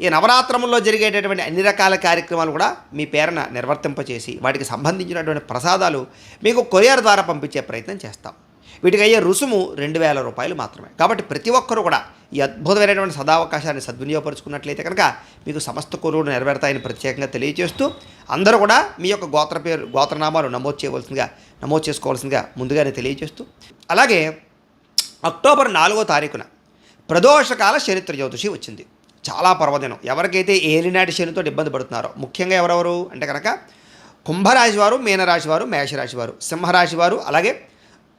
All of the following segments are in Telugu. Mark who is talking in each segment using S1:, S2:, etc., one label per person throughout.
S1: ఈ నవరాత్రముల్లో జరిగేటటువంటి అన్ని రకాల కార్యక్రమాలు కూడా మీ పేరున నిర్వర్తింపచేసి వాటికి సంబంధించినటువంటి ప్రసాదాలు మీకు కొరియర్ ద్వారా పంపించే ప్రయత్నం చేస్తాం. వీటికి అయ్యే రుసుము రెండు వేల రూపాయలు మాత్రమే. కాబట్టి ప్రతి ఒక్కరూ కూడా ఈ అద్భుతమైనటువంటి సదావకాశాన్ని సద్వినియోగపరుచుకున్నట్లయితే కనుక మీకు సమస్త కొరువులు నెరవేరుతాయని ప్రత్యేకంగా తెలియజేస్తూ అందరూ కూడా మీ యొక్క గోత్ర పేరు గోత్రనామాలు నమోదు చేయవలసిందిగా నమోదు చేసుకోవాల్సిందిగా ముందుగానే తెలియజేస్తూ అలాగే అక్టోబర్ నాలుగో తారీఖున ప్రదోషకాల చరిత్ర జ్యోతిషి వచ్చింది. చాలా పర్వదినం. ఎవరికైతే ఏలినాటి శనితో ఇబ్బంది పడుతున్నారో ముఖ్యంగా ఎవరెవరు అంటే కనుక కుంభరాశి వారు మీనరాశి వారు మేషరాశి వారు సింహరాశి వారు అలాగే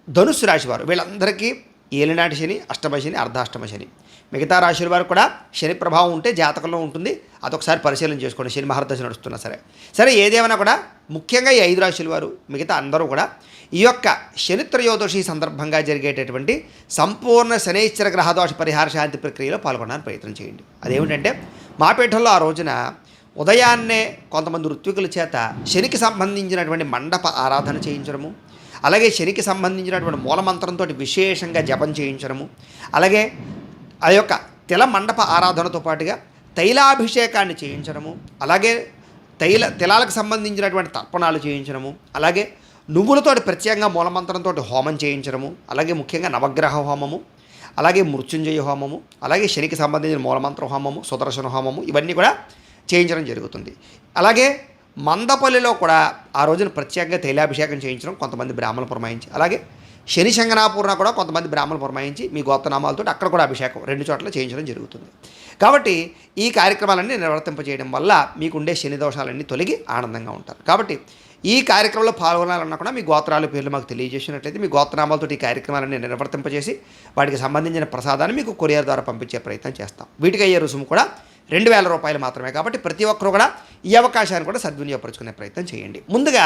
S1: ధనుస్సు రాశి వారు వీళ్ళందరికీ ఏలినాటి శని అష్టమ శని అర్ధాష్టమ శని. మిగతా రాశుల వారు కూడా శని ప్రభావం ఉంటే జాతకంలో ఉంటుంది. అదొకసారి పరిశీలన చేసుకోండి. శని మహర్దశ నడుస్తున్నా సరే. సరే ఏదేమైనా కూడా ముఖ్యంగా ఈ ఐదు రాశుల వారు మిగతా అందరూ కూడా ఈ యొక్క శని త్రయోదశి సందర్భంగా జరిగేటటువంటి సంపూర్ణ శనైశ్వర గ్రహదోష పరిహార శాంతి ప్రక్రియలో పాల్గొనడానికి ప్రయత్నం చేయండి. అదేమిటంటే మా ఆ రోజున ఉదయాన్నే కొంతమంది ఋత్వికుల చేత శనికి సంబంధించినటువంటి మండప ఆరాధన చేయించడము అలాగే శనికి సంబంధించినటువంటి మూలమంత్రంతో విశేషంగా జపం చేయించడము. అలాగే ఆ యొక్క తిల మండప ఆరాధనతో పాటుగా తైలాభిషేకాన్ని చేయించడము. అలాగే తైల తిలాలకు సంబంధించినటువంటి తర్పణాలు చేయించడము. అలాగే నువ్వులతోటి ప్రత్యేకంగా మూలమంత్రంతో హోమం చేయించడము. అలాగే ముఖ్యంగా నవగ్రహ హోమము. అలాగే మృత్యుంజయ హోమము. అలాగే శనికి సంబంధించిన మూలమంత్ర హోమము సుదర్శన హోమము ఇవన్నీ కూడా చేయించడం జరుగుతుంది. అలాగే మందపల్లిలో కూడా ఆ రోజున ప్రత్యేకంగా తైలాభిషేకం చేయించడం కొంతమంది బ్రాహ్మణులు పురమాయించి అలాగే శని శంకనాపూర్ణ కూడా కొంతమంది బ్రాహ్మణులు పురమాయించి మీ గోత్రనామాలతో అక్కడ కూడా అభిషేకం రెండు చోట్ల చేయించడం జరుగుతుంది. కాబట్టి ఈ కార్యక్రమాలన్నీ నిర్వర్తింపజేయడం వల్ల మీకుండే శని దోషాలన్నీ తొలగి ఆనందంగా ఉంటారు. కాబట్టి ఈ కార్యక్రమంలో పాల్గొనాలన్నా కూడా మీ గోత్రాల పేర్లు మాకు తెలియజేసినట్లయితే మీ గోత్రనామాలతో ఈ కార్యక్రమాలన్నీ నిర్వర్తింపజేసి వాటికి సంబంధించిన ప్రసాదాన్ని మీకు కొరియర్ ద్వారా పంపించే ప్రయత్నం చేస్తాం. వీటికి అయ్యే రుసుము కూడా రెండు వేల రూపాయలు మాత్రమే. కాబట్టి ప్రతి ఒక్కరు కూడా ఈ అవకాశాన్ని కూడా సద్వినియోగపరుచుకునే ప్రయత్నం చేయండి. ముందుగా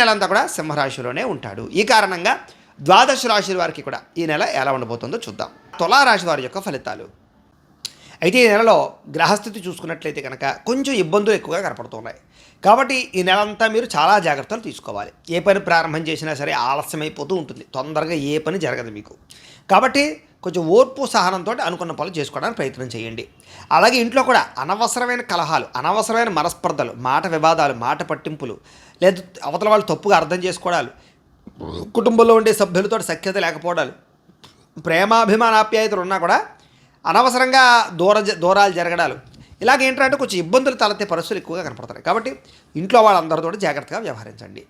S1: నెలంతా కూడా సింహరాశిలోనే ఉంటాడు. ఈ కారణంగా ద్వాదశ రాశుల వారికి కూడా ఈ నెల ఎలా ఉండబోతుందో చూద్దాం. తులారాశి వారి యొక్క ఫలితాలు. అయితే ఈ నెలలో గ్రహస్థితి చూసుకున్నట్లయితే కనుక కొంచెం ఇబ్బందులు ఎక్కువగా కనపడుతున్నాయి. కాబట్టి ఈ నెలంతా మీరు చాలా జాగ్రత్తలు తీసుకోవాలి. ఏ పని ప్రారంభం చేసినా సరే ఆలస్యం అయిపోతూ ఉంటుంది. తొందరగా ఏ పని జరగదు మీకు. కాబట్టి కొంచెం ఓర్పు సహనంతో అనుకున్న పనులు చేసుకోవడానికి ప్రయత్నం చేయండి. అలాగే ఇంట్లో కూడా అనవసరమైన కలహాలు అనవసరమైన మనస్పర్ధలు మాట వివాదాలు మాట పట్టింపులు లేదా అవతల వాళ్ళు తప్పుగా అర్థం చేసుకోవడాలు కుటుంబంలో ఉండే సభ్యులతో సఖ్యత లేకపోవడాలు ప్రేమాభిమానాప్యాయతలు ఉన్నా కూడా అనవసరంగా దూర దూరాలు జరగడాలు ఇలాగ ఏంటంటే కొంచెం ఇబ్బందులు తలెత్తే పరిస్థితులు ఎక్కువగా కనపడతాయి. కాబట్టి ఇంట్లో వాళ్ళందరితో జాగ్రత్తగా వ్యవహరించండి.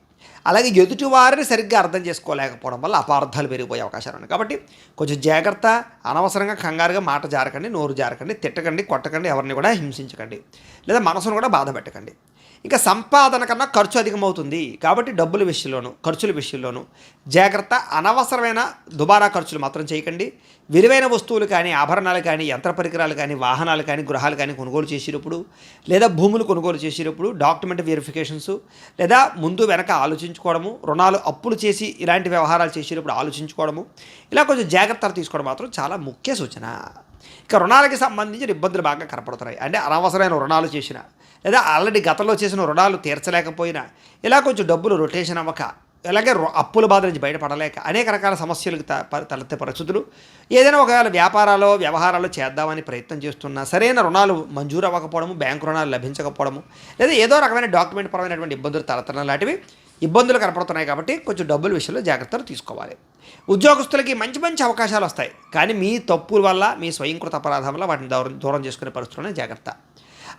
S1: అలాగే ఎదుటి వారిని సరిగ్గా అర్థం చేసుకోలేకపోవడం వల్ల అపార్థాలు పెరిగిపోయే అవకాశాలు ఉన్నాయి. కాబట్టి కొంచెం జాగ్రత్త అనవసరంగా కంగారుగా మాట జారకండి నోరు జారకండి తిట్టకండి కొట్టకండి ఎవరిని కూడా హింసించకండి. లేదా మనసును కూడా బాధ పెట్టకండి. ఇంకా సంపాదన కన్నా ఖర్చు అధికమవుతుంది. కాబట్టి డబ్బుల విషయంలోనూ ఖర్చుల విషయంలోనూ జాగ్రత్త అనవసరమైన దుబారా ఖర్చులు మాత్రం చేయకండి. విలువైన వస్తువులు కానీ ఆభరణాలు కానీ యంత్ర పరికరాలు కానీ వాహనాలు కానీ గృహాలు కానీ కొనుగోలు చేసేటప్పుడు లేదా భూములు కొనుగోలు చేసేటప్పుడు డాక్యుమెంట్ వెరిఫికేషన్స్ లేదా ముందు వెనక ఆలోచించుకోవడము రుణాలు అప్పులు చేసి ఇలాంటి వ్యవహారాలు చేసేటప్పుడు ఆలోచించుకోవడము ఇలా కొంచెం జాగ్రత్తలు తీసుకోవడం మాత్రం చాలా ముఖ్య సూచన. ఇక రుణాలకి సంబంధించిన ఇబ్బందులు బాగా కనపడుతున్నాయి అంటే అనవసరమైన రుణాలు చేసిన లేదా ఆల్రెడీ గతంలో చేసిన రుణాలు తీర్చలేకపోయినా ఇలా కొంచెం డబ్బులు రొటేషన్ అవ్వక ఇలాగే రు- అప్పుల బాధ నుంచి బయటపడలేక అనేక రకాల సమస్యలకు తలెత్తే పరిస్థితులు. ఏదైనా ఒకవేళ వ్యాపారాలు వ్యవహారాలు చేద్దామని ప్రయత్నం చేస్తున్నా సరైన రుణాలు మంజూరు అవ్వకపోవడము బ్యాంకు రుణాలు లభించకపోవడము లేదా ఏదో రకమైన డాక్యుమెంట్ పరమైనటువంటి ఇబ్బందులు తలెత్తడం లాంటివి ఇబ్బందులు కనపడుతున్నాయి కాబట్టి కొంచెం డబ్బుల విషయంలో జాగ్రత్తలు తీసుకోవాలి. ఉద్యోగస్తులకి మంచి మంచి అవకాశాలు వస్తాయి కానీ మీ తప్పుల వల్ల మీ స్వయంకృత అపరాధం వల్ల వాటిని దూరం దూరం చేసుకునే పరిస్థితుల్లోనే జాగ్రత్త.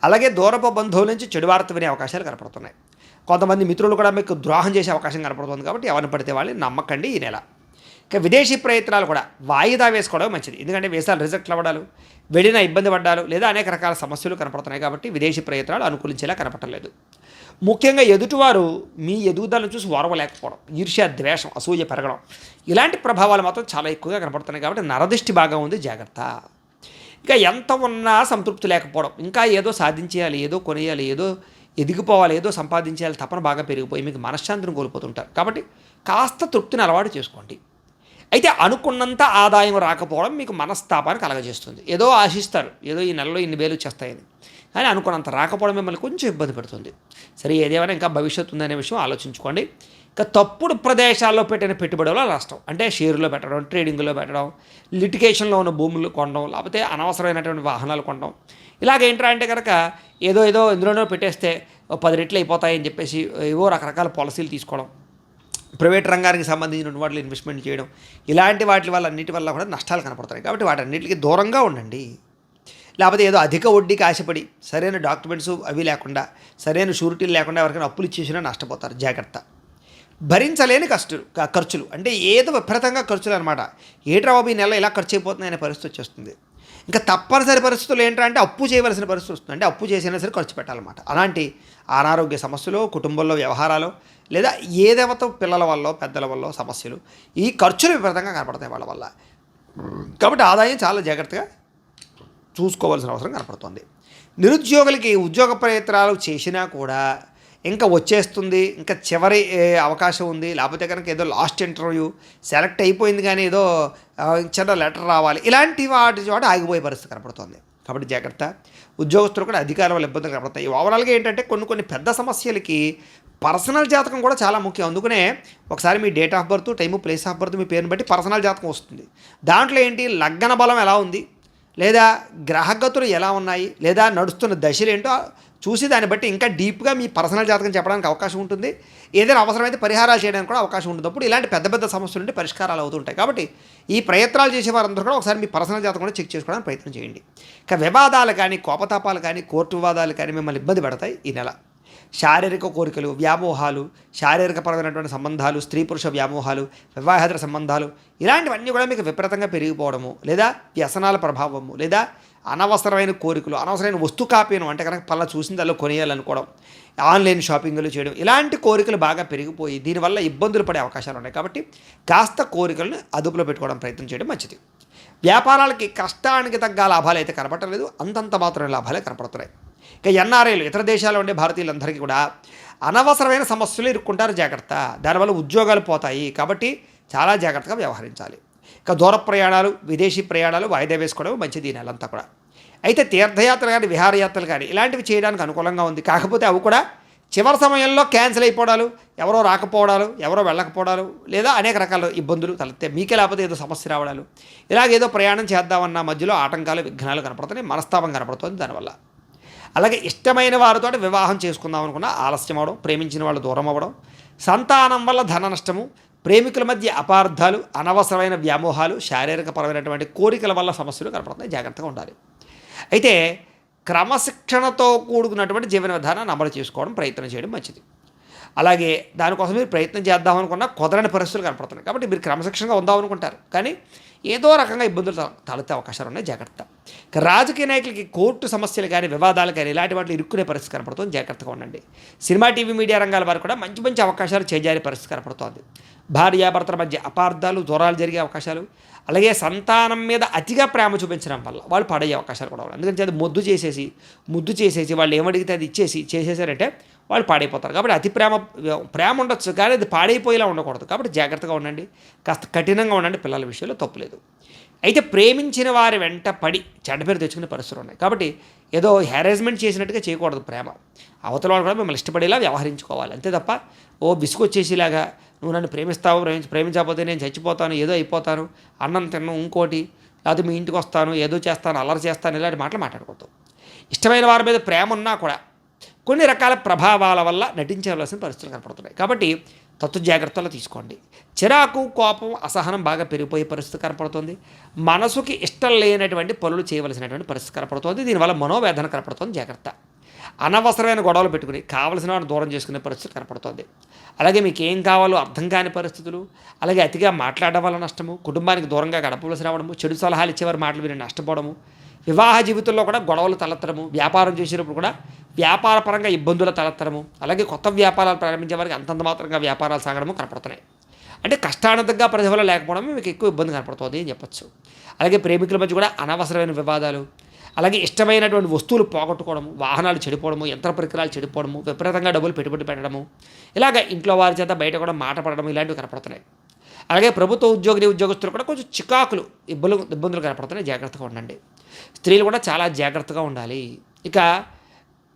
S1: అలాగే దూరపు బంధువుల నుంచి చెడు వార్త వినే అవకాశాలు కనపడుతున్నాయి. కొంతమంది మిత్రులు కూడా మీకు ద్రోహం చేసే అవకాశం కనపడుతుంది కాబట్టి ఎవరిని పడితే వాళ్ళని నమ్మకండి ఈ నెల. ఇక విదేశీ ప్రయత్నాలు కూడా వాయిదా వేసుకోవడం మంచిది. ఎందుకంటే వేసాలు రిజెక్ట్లు అవ్వడాలు వెళ్ళిన ఇబ్బంది పడ్డాలు లేదా అనేక రకాల సమస్యలు కనపడుతున్నాయి కాబట్టి విదేశీ ప్రయత్నాలు అనుకూలించేలా కనపడలేదు. ముఖ్యంగా ఎదుటివారు మీ ఎదుగుదలను చూసి ఓర్వలేకపోవడం ఈర్ష్య ద్వేషం అసూయ పెరగడం ఇలాంటి ప్రభావాలు మాత్రం చాలా ఎక్కువగా కనపడుతున్నాయి కాబట్టి నరదృష్టి బాగా ఉంది జాగ్రత్త. ఇంకా ఎంత ఉన్నా సంతృప్తి లేకపోవడం. ఇంకా ఏదో సాధించేయాలి ఏదో కొనేయాలి ఏదో ఎదిగిపోవాలి ఏదో సంపాదించేయాలి తపన బాగా పెరిగిపోయి మీకు మనశ్శాంతిని కోల్పోతుంటారు. కాబట్టి కాస్త తృప్తిని అలవాటు చేసుకోండి. అయితే అనుకున్నంత ఆదాయం రాకపోవడం మీకు మనస్తాపాన్ని కలగజేస్తుంది. ఏదో ఆశిస్తారు ఏదో ఈ నెలలో ఇన్ని వేలు వచ్చేస్తాయని. కానీ అనుకున్నంత రాకపోవడం మిమ్మల్ని కొంచెం ఇబ్బంది పెడుతుంది. సరే ఏదేమైనా ఇంకా భవిష్యత్తు ఉందనే విషయం ఆలోచించుకోండి. ఇంకా తప్పుడు ప్రదేశాల్లో పెట్టిన పెట్టుబడుల నష్టం. అంటే షేర్లో పెట్టడం ట్రేడింగ్లో పెట్టడం లిటికేషన్లో ఉన్న భూములు కొనడం లేకపోతే అనవసరమైనటువంటి వాహనాలు కొనడం. ఇలాగేంట్రా అంటే కనుక ఏదో ఏదో ఎందులోనో పెట్టేస్తే పది రెట్లు అయిపోతాయని చెప్పేసి ఏవో రకరకాల పాలసీలు తీసుకోవడం. ప్రైవేట్ రంగానికి సంబంధించిన వాటిలో ఇన్వెస్ట్మెంట్ చేయడం. ఇలాంటి వాటి వల్ల అన్నిటి వల్ల కూడా నష్టాలు కనపడతాయి. కాబట్టి వాటన్నిటికీ దూరంగా ఉండండి. లేకపోతే ఏదో అధిక వడ్డీకి ఆశపడి సరైన డాక్యుమెంట్స్ అవి లేకుండా సరైన షూరిటీలు లేకుండా ఎవరికైనా అప్పులు ఇచ్చేసినా నష్టపోతారు. జాగ్రత్త. భరించలేని కష్టులు ఖర్చులు. అంటే ఏదో విపరీతంగా ఖర్చులు అనమాట. ఏట్రా బాబు ఈ నెల ఇలా ఖర్చు అయిపోతున్నాయనే పరిస్థితి వచ్చేస్తుంది. ఇంకా తప్పనిసరి పరిస్థితులు ఏంటంటే అప్పు చేయవలసిన పరిస్థితి వస్తుంది. అంటే అప్పు చేసినా సరే ఖర్చు పెట్టాలన్నమాట. అలాంటి అనారోగ్య సమస్యలు కుటుంబంలో వ్యవహారాలు లేదా ఏదేవతో పిల్లల వల్ల పెద్దల వల్ల సమస్యలు ఈ ఖర్చులు విపరీతంగా కనపడతాయి వాళ్ళ వల్ల. కాబట్టి ఆదాయం చాలా జాగ్రత్తగా చూసుకోవాల్సిన అవసరం కనపడుతుంది. నిరుద్యోగులకి ఉద్యోగ ప్రయత్నాలు చేసినా కూడా ఇంకా వచ్చేస్తుంది ఇంకా చివరి అవకాశం ఉంది. లేకపోతే కనుక ఏదో లాస్ట్ ఇంటర్వ్యూ సెలెక్ట్ అయిపోయింది కానీ ఏదో చిన్న లెటర్ రావాలి. ఇలాంటి వాటి చోట ఆగిపోయే పరిస్థితి కనపడుతుంది. కాబట్టి జాగ్రత్త. ఉద్యోగస్తులు కూడా అధికారం వల్ల ఇబ్బందులు కనపడతాయి. ఓవరాల్గా ఏంటంటే కొన్ని కొన్ని పెద్ద సమస్యలకి పర్సనల్ జాతకం కూడా చాలా ముఖ్యం. అందుకనే ఒకసారి మీ date of birth time place of birth మీ పేరుని బట్టి పర్సనల్ జాతకం వస్తుంది. దాంట్లో ఏంటి? లగ్న బలం ఎలా ఉంది? లేదా గ్రహగతులు ఎలా ఉన్నాయి? లేదా నడుస్తున్న దశలు ఏంటో చూసి దాన్ని బట్టి ఇంకా డీప్గా మీ పర్సనల్ జాతకం చెప్పడానికి అవకాశం ఉంటుంది. ఏదైనా అవసరమైతే పరిహారాలు చేయడానికి కూడా అవకాశం ఉంటుంది. అప్పుడు ఇలాంటి పెద్ద పెద్ద సమస్యలు ఉంటే పరిష్కారాలు అవుతుంటాయి కాబట్టి ఈ ప్రయత్నాలు చేసే వారందరూ కూడా ఒకసారి మీ పర్సనల్ జాతకం కూడా చెక్ చేసుకోవడానికి ప్రయత్నం చేయండి. ఇక వివాదాలు కానీ కోపతాపాలు కానీ కోర్టు వివాదాలు కానీ మిమ్మల్ని ఇబ్బంది పెడతాయి ఈ నెల. శారీరక కోరికలు వ్యామోహాలు శారీరకపరమైనటువంటి సంబంధాలు స్త్రీ పురుష వ్యామోహాలు వివాహేతర సంబంధాలు ఇలాంటివన్నీ కూడా మీకు విపరీతంగా పెరిగిపోవడము లేదా వ్యసనాల ప్రభావము లేదా అనవసరమైన కోరికలు అనవసరమైన వస్తు కాపీను అంటే కనుక పలా చూసిందల్లో కొనియాలనుకోవడం ఆన్లైన్ షాపింగ్లు చేయడం ఇలాంటి కోరికలు బాగా పెరిగిపోయి దీనివల్ల ఇబ్బందులు పడే అవకాశాలు ఉన్నాయి. కాబట్టి కాస్త కోరికలను అదుపులో పెట్టుకోవడం ప్రయత్నం చేయడం మంచిది. వ్యాపారాలకి కష్టానికి తగ్గ లాభాలు అయితే కనపడలేదు అంతంత మాత్రమే లాభాలే కనపడుతున్నాయి. ఇక ఎన్ఆర్ఐలు ఇతర దేశాల్లో ఉండే భారతీయులందరికీ కూడా అనవసరమైన సమస్యలు ఇరుక్కుంటారు జాగ్రత్త. దానివల్ల ఉద్యోగాలు పోతాయి. కాబట్టి చాలా జాగ్రత్తగా వ్యవహరించాలి. ఇక దూర ప్రయాణాలు విదేశీ ప్రయాణాలు వాయిదా వేసుకోవడం మంచిది ఈ నెలంతా కూడా. అయితే తీర్థయాత్రలు కానీ విహారయాత్రలు కానీ ఇలాంటివి చేయడానికి అనుకూలంగా ఉంది. కాకపోతే అవి కూడా చివరి సమయంలో క్యాన్సిల్ అయిపోవడాలు ఎవరో రాకపోవడాలు ఎవరో వెళ్ళకపోవడాలు లేదా అనేక రకాల ఇబ్బందులు తలెత్తే మీకే లేకపోతే ఏదో సమస్య రావడాలు. ఇలాగేదో ప్రయాణం చేద్దామన్న మధ్యలో ఆటంకాలు విఘ్నాలు కనపడుతున్నాయి మనస్తాపం కనపడుతుంది దానివల్ల. అలాగే ఇష్టమైన వారితో వివాహం చేసుకుందాం అనుకున్న ఆలస్యం అవడం ప్రేమించిన వాళ్ళు దూరం అవ్వడం సంతానం వల్ల ధన నష్టము ప్రేమికుల మధ్య అపార్థాలు అనవసరమైన వ్యామోహాలు శారీరకపరమైనటువంటి కోరికల వల్ల సమస్యలు కనపడుతున్నాయి జాగ్రత్తగా ఉండాలి. అయితే క్రమశిక్షణతో కూడుకున్నటువంటి జీవన విధానాన్ని అమలు చేసుకోవడం ప్రయత్నం చేయడం మంచిది. అలాగే దానికోసం మీరు ప్రయత్నం చేద్దాం అనుకున్న కుదరని పరిస్థితులు కనపడుతున్నాయి. కాబట్టి మీరు క్రమశిక్షణగా ఉందాం అనుకుంటారు కానీ ఏదో రకంగా ఇబ్బందులు తల- తలెత్తే అవకాశాలు ఉన్నాయి. జాగ్రత్త. రాజకీయ నాయకులకి కోర్టు సమస్యలు కానీ వివాదాలు కానీ ఇలాంటి వాటిలో ఇరుక్కునే పరిస్థితి కనపడుతుంది. జాగ్రత్తగా ఉండండి. సినిమా టీవీ మీడియా రంగాల వారు కూడా మంచి మంచి అవకాశాలు చేజారే పరిస్థితి కనపడుతోంది. భార్యాభర్తల మధ్య అపార్థాలు దూరాలు జరిగే అవకాశాలు అలాగే సంతానం మీద అతిగా ప్రేమ చూపించడం వల్ల వాళ్ళు పాడయ్యే అవకాశాలు కూడా ఉన్నాయి. అందుకని అది ముద్దు చేసేసి ముద్దు చేసేసి వాళ్ళు ఏమడిగితే అది ఇచ్చేసి చేసేసారంటే వాళ్ళు పాడైపోతారు. కాబట్టి అతి ప్రేమ ప్రేమ ఉండొచ్చు కానీ అది పాడైపోయేలా ఉండకూడదు. కాబట్టి జాగ్రత్తగా ఉండండి. కాస్త కఠినంగా ఉండండి. పిల్లల విషయంలో తప్పులేదు అయితే ప్రేమించిన వారి వెంట పడి చెడ్డ పేరు తెచ్చుకునే పరిస్థితులు ఉన్నాయి. కాబట్టి ఏదో హ్యారేజ్మెంట్ చేసినట్టుగా చేయకూడదు ప్రేమ. అవతల వాళ్ళు కూడా మిమ్మల్ని ఇష్టపడేలా వ్యవహరించుకోవాలి. అంతే తప్ప ఓ విసుగొచ్చేసేలాగా నువ్వు నన్ను ప్రేమిస్తావు ప్రేమించి ప్రేమించకపోతే నేను చచ్చిపోతాను ఏదో అయిపోతాను అన్నం తిన్నాను ఇంకోటి లేకపోతే మీ ఇంటికి వస్తాను ఏదో చేస్తాను అల్లరి చేస్తాను ఇలాంటి మాటలు మాట్లాడకూడదు ఇష్టమైన వారి మీద ప్రేమ ఉన్నా కూడా కొన్ని రకాల ప్రభావాల వల్ల నటించవలసిన పరిస్థితులు కనపడుతున్నాయి. కాబట్టి తత్తు జాగ్రత్తలు తీసుకోండి. చిరాకు కోపం అసహనం బాగా పెరిగిపోయే పరిస్థితి కనపడుతుంది. మనసుకి ఇష్టం లేనటువంటి పనులు చేయవలసినటువంటి పరిస్థితి కనపడుతుంది. దీనివల్ల మనోవేదన కనపడుతుంది. జాగ్రత్త. అనవసరమైన గొడవలు పెట్టుకుని కావలసిన వాడిని దూరం చేసుకునే పరిస్థితి కనపడుతుంది. అలాగే మీకు ఏం కావాలో అర్థం కాని పరిస్థితులు అలాగే అతిగా మాట్లాడడం వల్ల నష్టము కుటుంబానికి దూరంగా గడపవలసి రావడము చెడు సలహాలు ఇచ్చేవారు మాటలు విని నష్టపోవడము వివాహ జీవితంలో కూడా గొడవలు తలెత్తడము వ్యాపారం చేసేటప్పుడు కూడా వ్యాపార పరంగా ఇబ్బందులు తలెత్తడము అలాగే కొత్త వ్యాపారాలు ప్రారంభించే వారికి అంతంత మాత్రంగా వ్యాపారాలు సాగడము కనపడుతున్నాయి. అంటే కష్టానంతంగా ప్రతిఫలం లేకపోవడం మీకు ఎక్కువ ఇబ్బంది కనపడుతుంది అని చెప్పొచ్చు. అలాగే ప్రేమికుల మధ్య కూడా అనవసరమైన వివాదాలు అలాగే ఇష్టమైనటువంటి వస్తువులు పోగొట్టుకోవడము వాహనాలు చెడిపోవడము యంత్ర పరికరాలు చెడిపోవడము విపరీతంగా డబ్బులు పెట్టుబడి పెట్టడము ఇలాగ ఇంట్లో వారి చేత బయట కూడా మాట పడడం ఇలాంటివి కనపడుతున్నాయి. అలాగే ప్రభుత్వ ఉద్యోగిని ఉద్యోగస్తులు కూడా కొంచెం చికాకులు ఇబ్బందులు ఇబ్బందులు కనపడుతున్నాయి. జాగ్రత్తగా ఉండండి. స్త్రీలు కూడా చాలా జాగ్రత్తగా ఉండాలి. ఇక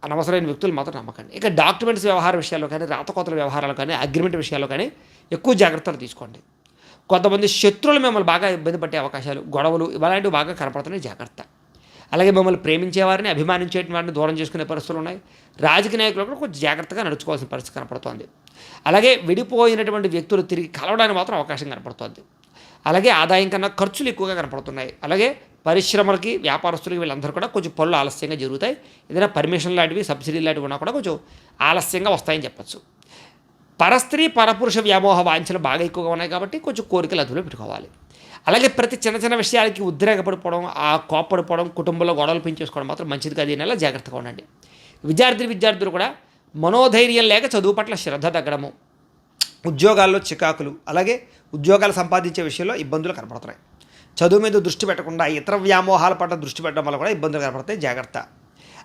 S1: అనవసరమైన వ్యక్తులు మాత్రం నమ్మకండి. ఇక డాక్యుమెంట్స్ వ్యవహార విషయాల్లో కానీ రాతకోతల వ్యవహారాలు కానీ అగ్రిమెంట్ విషయాల్లో కానీ ఎక్కువ జాగ్రత్తలు తీసుకోండి. కొంతమంది శత్రువులు మిమ్మల్ని బాగా ఇబ్బంది పట్టే అవకాశాలు గొడవలు ఇలాంటివి బాగా కనపడుతున్నాయి. జాగ్రత్త. అలాగే మమ్మల్ని ప్రేమించే వారిని అభిమానించే వారిని దూరం చేసుకునే పరిస్థితులు ఉన్నాయి. రాజకీయ నాయకులు కూడా కొంచెం జాగ్రత్తగా నడుచుకోవాల్సిన పరిస్థితి కనపడుతోంది. అలాగే విడిపోయినటువంటి వ్యక్తులు తిరిగి కలవడానికి మాత్రం అవకాశం కనపడుతోంది. అలాగే ఆదాయం కన్నా ఖర్చులు ఎక్కువగా కనపడుతున్నాయి. అలాగే పరిశ్రమలకి వ్యాపారస్తులకి వీళ్ళందరూ కూడా కొంచెం పనులు ఆలస్యంగా జరుగుతాయి. ఏదైనా పర్మిషన్ లాంటివి సబ్సిడీ లాంటివి ఉన్నా కూడా కొంచెం ఆలస్యంగా వస్తాయని చెప్పచ్చు. పరస్త్రీ పరపురుష వ్యామోహ వాంఛలు బాగా ఎక్కువగా ఉన్నాయి కాబట్టి కొంచెం కోరికలు అదుపులో పెట్టుకోవాలి. అలాగే ప్రతి చిన్న చిన్న విషయాలకి ఉద్రేకపడిపోవడం ఆ కోపడిపోవడం కుటుంబంలో గొడవలు పెంచేసుకోవడం మాత్రం మంచిది కాదు. ఈ నెల జాగ్రత్తగా ఉండండి. విద్యార్థి విద్యార్థులు కూడా మనోధైర్యం లేక చదువు పట్ల శ్రద్ధ తగ్గడము. ఉద్యోగాల్లో చికాకులు అలాగే ఉద్యోగాలు సంపాదించే విషయంలో ఇబ్బందులు కనపడుతున్నాయి. చదువు మీద దృష్టి పెట్టకుండా ఇతర వ్యామోహాల పట్ల దృష్టి పెట్టడం వల్ల కూడా ఇబ్బందులు కనపడతాయి. జాగ్రత్త.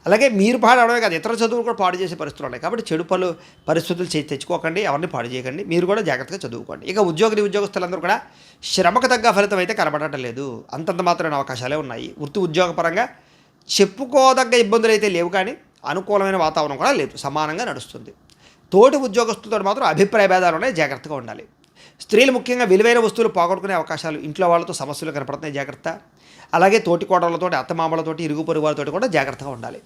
S1: అలాగే మీరు పాడవడమే కాదు ఇతర చదువులు కూడా పాడు చేసే పరిస్థితులు ఉన్నాయి. కాబట్టి చెడు పలు పరిస్థితులు చే- తెచ్చుకోకండి ఎవరిని పాడు చేయకండి. మీరు కూడా జాగ్రత్తగా చదువుకోండి. ఇక ఉద్యోగులు ఉద్యోగస్తులందరూ కూడా శ్రమకు తగ్గ ఫలితం అయితే కనబడటం లేదు. అంతంత మాత్రమైన అవకాశాలే ఉన్నాయి. వృత్తి ఉద్యోగపరంగా చెప్పుకోదగ్గ ఇబ్బందులు అయితే లేవు కానీ అనుకూలమైన వాతావరణం కూడా లేదు. సమానంగా నడుస్తుంది. తోటి ఉద్యోగస్తులతో మాత్రం అభిప్రాయ భేదాలు ఉన్నాయి. జాగ్రత్తగా ఉండాలి. స్త్రీలు ముఖ్యంగా విలువైన వస్తువులు పోగొట్టుకునే అవకాశాలు ఇంట్లో వాళ్ళతో సమస్యలు కనపడుతున్నాయి. జాగ్రత్త. అలాగే తోటికోటలతో అత్తమామలతో అత్తమామలతోటి ఇరుగు పొరుగు వారితోటి కూడా జాగ్రత్తగా ఉండాలి.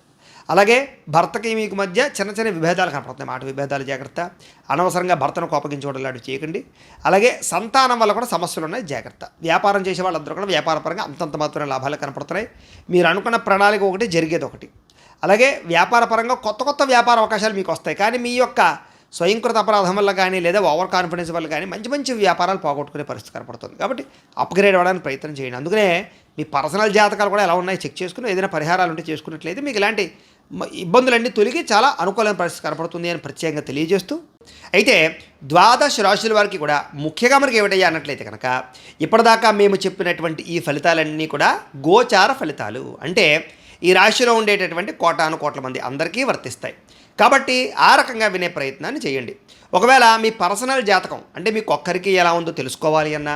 S1: అలాగే భర్తకి మీకు మధ్య చిన్న చిన్న విభేదాలు కనపడుతున్నాయి. మాట విభేదాలు జాగ్రత్త. అనవసరంగా భర్తను కోపగించుకోవడం లాంటివి చేయకండి. అలాగే సంతానం వల్ల కూడా సమస్యలు ఉన్నాయి. జాగ్రత్త. వ్యాపారం చేసే వాళ్ళందరూ కూడా వ్యాపారపరంగా అంతంత మాత్రమే లాభాలు కనపడుతున్నాయి. మీరు అనుకున్న ప్రణాళిక ఒకటి జరిగేది ఒకటి. అలాగే వ్యాపారపరంగా కొత్త కొత్త వ్యాపార అవకాశాలు మీకు వస్తాయి. కానీ మీ యొక్క స్వయంకృత అపరాధం వల్ల కానీ లేదా ఓవర్ కాన్ఫిడెన్స్ వల్ల కానీ మంచి మంచి వ్యాపారాలు పోగొట్టుకునే పరిస్థితి కనపడుతుంది. కాబట్టి అప్గ్రేడ్ అవ్వడానికి ప్రయత్నం చేయండి. అందుకనే మీ పర్సనల్ జాతకాలు కూడా ఎలా ఉన్నాయో చెక్ చేసుకుని ఏదైనా పరిహారాలు ఉంటే చేసుకున్నట్లయితే మీకు ఇలాంటి ఇబ్బందులన్నీ తొలగి చాలా అనుకూలమైన పరిస్థితి కనపడుతుంది అని ప్రత్యేకంగా తెలియజేస్తూ అయితే ద్వాదశ రాశుల వారికి కూడా ముఖ్యంగా మనకి ఏమిటయ్యా అన్నట్లయితే కనుక ఇప్పటిదాకా మేము చెప్పినటువంటి ఈ ఫలితాలన్నీ కూడా గోచార ఫలితాలు. అంటే ఈ రాశిలో ఉండేటటువంటి కోటాను కోట్ల మంది అందరికీ వర్తిస్తాయి. కాబట్టి ఆ రకంగా వినే ప్రయత్నాన్ని చేయండి. ఒకవేళ మీ పర్సనల్ జాతకం అంటే మీకు ఒక్కరికి ఎలా ఉందో తెలుసుకోవాలి అన్నా